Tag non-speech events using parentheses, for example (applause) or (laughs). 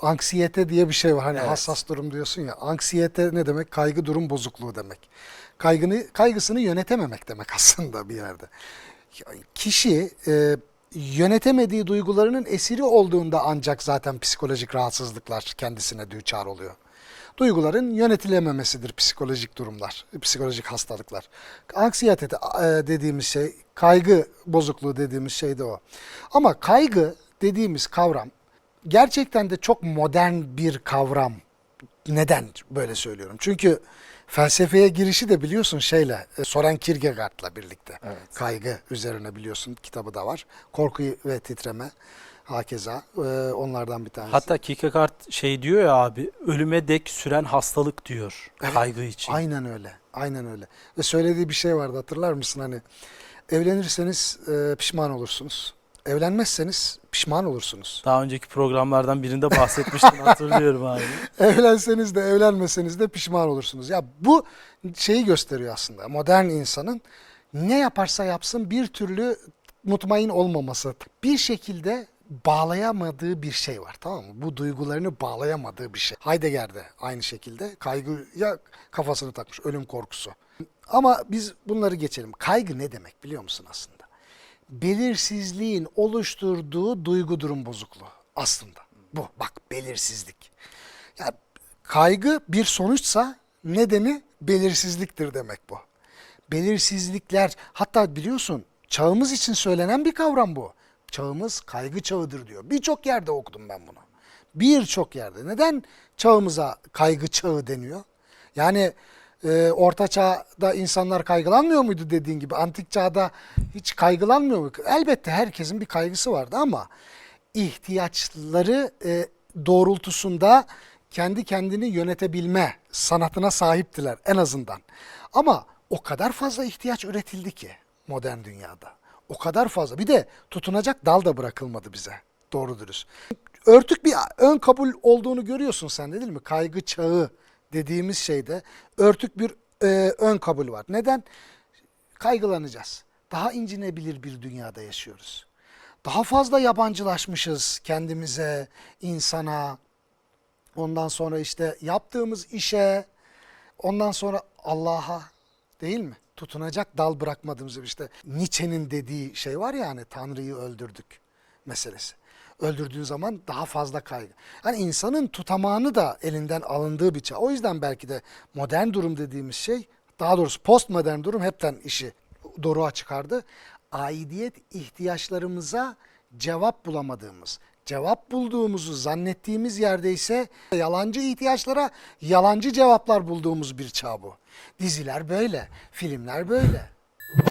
Anksiyete diye bir şey var. Hani Evet. hassas durum diyorsun ya. Anksiyete ne demek? Kaygı durum bozukluğu demek. Kaygını kaygısını yönetememek demek (laughs) aslında bir yerde. Kişi e, yönetemediği duygularının esiri olduğunda ancak zaten psikolojik rahatsızlıklar kendisine düçar oluyor. Duyguların yönetilememesidir psikolojik durumlar, psikolojik hastalıklar. Anksiyete e, dediğimiz şey, kaygı bozukluğu dediğimiz şey de o. Ama kaygı dediğimiz kavram gerçekten de çok modern bir kavram. Neden böyle söylüyorum? Çünkü felsefeye girişi de biliyorsun şeyle, e, Soren Kierkegaard'la birlikte. Evet. Kaygı üzerine biliyorsun kitabı da var. Korku ve titreme hakeza e, onlardan bir tanesi. Hatta Kierkegaard şey diyor ya abi ölüme dek süren hastalık diyor Evet, kaygı için. Aynen öyle. Aynen öyle. Ve söylediği bir şey vardı hatırlar mısın hani evlenirseniz e, pişman olursunuz. Evlenmezseniz pişman olursunuz. Daha önceki programlardan birinde bahsetmiştin (laughs) hatırlıyorum abi. Evlenseniz de evlenmeseniz de pişman olursunuz. Ya bu şeyi gösteriyor aslında. Modern insanın ne yaparsa yapsın bir türlü mutmain olmaması. Bir şekilde bağlayamadığı bir şey var tamam mı? Bu duygularını bağlayamadığı bir şey. Heidegger de aynı şekilde kaygıya kafasını takmış. Ölüm korkusu. Ama biz bunları geçelim. Kaygı ne demek biliyor musun aslında? Belirsizliğin oluşturduğu duygu durum bozukluğu aslında. Bu bak belirsizlik. Ya kaygı bir sonuçsa nedeni belirsizliktir demek bu. Belirsizlikler hatta biliyorsun çağımız için söylenen bir kavram bu. Çağımız kaygı çağıdır diyor. Birçok yerde okudum ben bunu. Birçok yerde. Neden çağımıza kaygı çağı deniyor? Yani e, orta çağda insanlar kaygılanmıyor muydu dediğin gibi? Antik çağda hiç kaygılanmıyor mu? Elbette herkesin bir kaygısı vardı ama ihtiyaçları e, doğrultusunda kendi kendini yönetebilme sanatına sahiptiler en azından. Ama o kadar fazla ihtiyaç üretildi ki modern dünyada. O kadar fazla. Bir de tutunacak dal da bırakılmadı bize. Doğru dürüst. Örtük bir ön kabul olduğunu görüyorsun sen de değil mi? Kaygı çağı dediğimiz şeyde örtük bir e, ön kabul var. Neden? Kaygılanacağız. Daha incinebilir bir dünyada yaşıyoruz. Daha fazla yabancılaşmışız kendimize, insana, ondan sonra işte yaptığımız işe, ondan sonra Allah'a değil mi? Tutunacak dal bırakmadığımız işte Nietzsche'nin dediği şey var ya hani Tanrı'yı öldürdük meselesi. Öldürdüğün zaman daha fazla kaygı. Yani insanın tutamağını da elinden alındığı bir çağ. O yüzden belki de modern durum dediğimiz şey, daha doğrusu postmodern durum hepten işi doruğa çıkardı. Aidiyet ihtiyaçlarımıza cevap bulamadığımız, cevap bulduğumuzu zannettiğimiz yerde ise yalancı ihtiyaçlara yalancı cevaplar bulduğumuz bir çağ bu. Diziler böyle, filmler böyle.